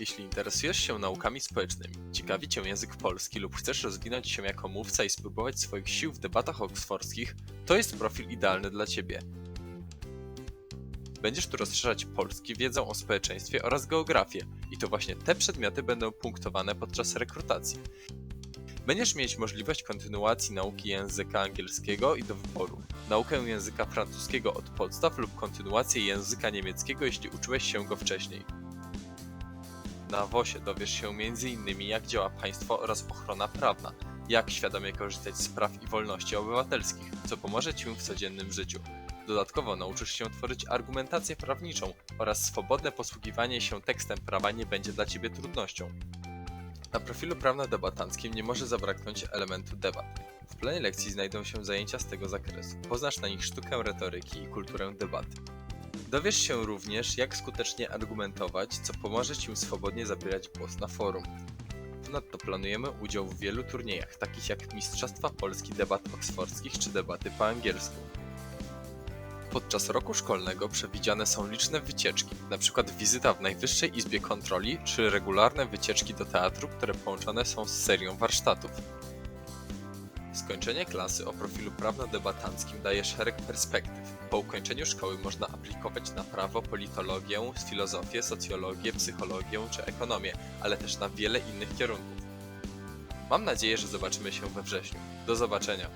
Jeśli interesujesz się naukami społecznymi, ciekawi Cię język polski lub chcesz rozwinąć się jako mówca i spróbować swoich sił w debatach oksfordzkich, to jest profil idealny dla Ciebie. Będziesz tu rozszerzać polski wiedzą o społeczeństwie oraz geografię i to właśnie te przedmioty będą punktowane podczas rekrutacji. Będziesz mieć możliwość kontynuacji nauki języka angielskiego i do wyboru, naukę języka francuskiego od podstaw lub kontynuację języka niemieckiego, jeśli uczyłeś się go wcześniej. Na WOSie dowiesz się m.in. jak działa państwo oraz ochrona prawna, jak świadomie korzystać z praw i wolności obywatelskich, co pomoże Ci w codziennym życiu. Dodatkowo nauczysz się tworzyć argumentację prawniczą oraz swobodne posługiwanie się tekstem prawa nie będzie dla Ciebie trudnością. Na profilu prawno-debatanckim nie może zabraknąć elementu debat. W planie lekcji znajdą się zajęcia z tego zakresu. Poznasz na nich sztukę retoryki i kulturę debaty. Dowiesz się również, jak skutecznie argumentować, co pomoże Ci swobodnie zabierać głos na forum. Ponadto planujemy udział w wielu turniejach, takich jak Mistrzostwa Polski Debat Oksfordzkich czy debaty po angielsku. Podczas roku szkolnego przewidziane są liczne wycieczki, np. wizyta w Najwyższej Izbie Kontroli czy regularne wycieczki do teatru, które połączone są z serią warsztatów. Skończenie klasy o profilu prawno-debatanckim daje szereg perspektyw. Po ukończeniu szkoły można aplikować na prawo, politologię, filozofię, socjologię, psychologię czy ekonomię, ale też na wiele innych kierunków. Mam nadzieję, że zobaczymy się we wrześniu. Do zobaczenia!